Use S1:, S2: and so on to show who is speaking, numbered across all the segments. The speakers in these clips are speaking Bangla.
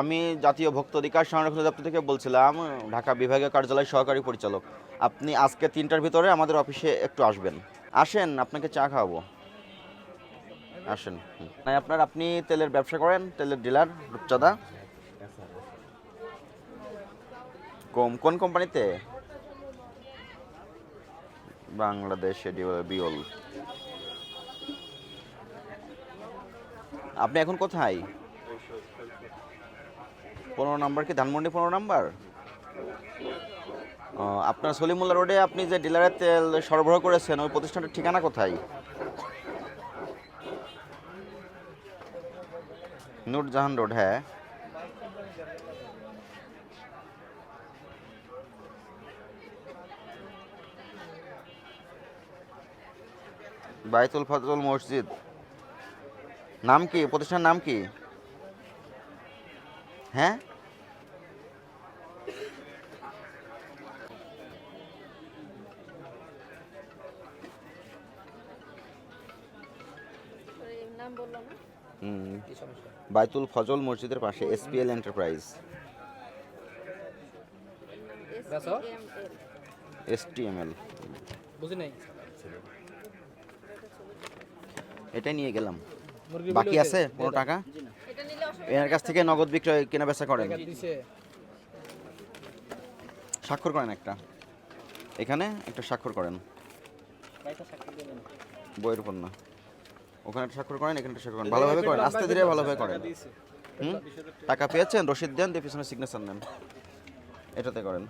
S1: আমি জাতীয় ভোক্তা অধিকার সংরক্ষণ দপ্তর থেকে বলছিলাম, ঢাকা বিভাগীয় কার্যালয়ের সহকারী পরিচালক, আপনি আজকে তিনটার ভিতরে আমাদের অফিসে একটু আসবেন। আসেন, আপনাকে চা খাওয়াবো। আসেন। আপনার, আপনি তেলের ব্যবসা করেন, তেলের ডিলার, রূপচাঁদা? কোন কোন কোম্পানিতে? বাংলাদেশ বিওল আপনি এখন কোথায়? পনেরো নাম্বার কি? ধানমন্ডি পনেরো নাম্বার? আপনার সলিমুল্লা রোডে আপনি যে ডিলারের তেল সরবরাহ করেছেন, ওই প্রতিষ্ঠানটার ঠিকানা কোথায়? নূরজাহান রোড হ্যাঁ। বাইতুল ফজল মসজিদ। নাম কি? প্রতিষ্ঠানের নাম কি? হ্যাঁ? বাইতুল ফজল মসজিদের পাশে এসপিএল এন্টারপ্রাইজ। এসটিএমএল।
S2: বুঝি নাই?
S1: এটাই নিয়ে গেলাম। বাকি আছে? কোনো টাকা?
S3: এটা
S1: এনার কাছ থেকে নগদ বিক্রয় কেনা বেচা করেন। স্বাক্ষর করেন একটা। এখানে একটা স্বাক্ষর করেন। বইয়ের উপর না। ওখানে স্বাক্ষর করেন এখানে স্বাক্ষর করেন। ভালোভাবে করেন আস্তে ধীরে ভালোভাবে করেন। হুম? টাকা পেয়েছেন রসিদ দেন দিয়ে পিছনে সিগনেচার নেন। এটাতে করেন।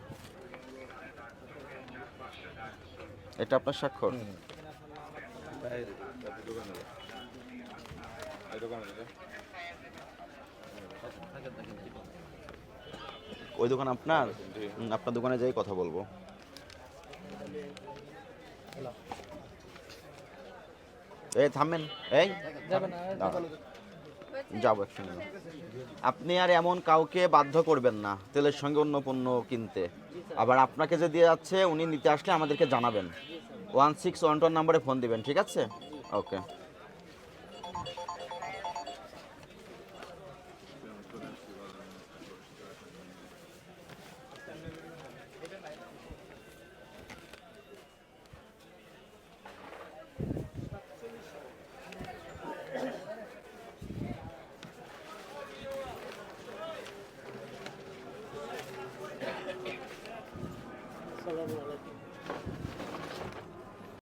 S1: এটা আপনার স্বাক্ষর। ওই দোকান আপনার? আপনার দোকানে যাই কথা বলব। এই থামবেন এই
S2: যাবে
S1: একসঙ্গে আপনি আর এমন কাউকে বাধ্য করবেন না তেলের সঙ্গে অন্য পণ্য কিনতে। আবার আপনাকে যে দিয়ে যাচ্ছে উনি নিতে আসলে আমাদেরকে জানাবেন। ওয়ান সিক্স ওয়ান টোয়ার নাম্বারে ফোন দিবেন ঠিক আছে? ওকে।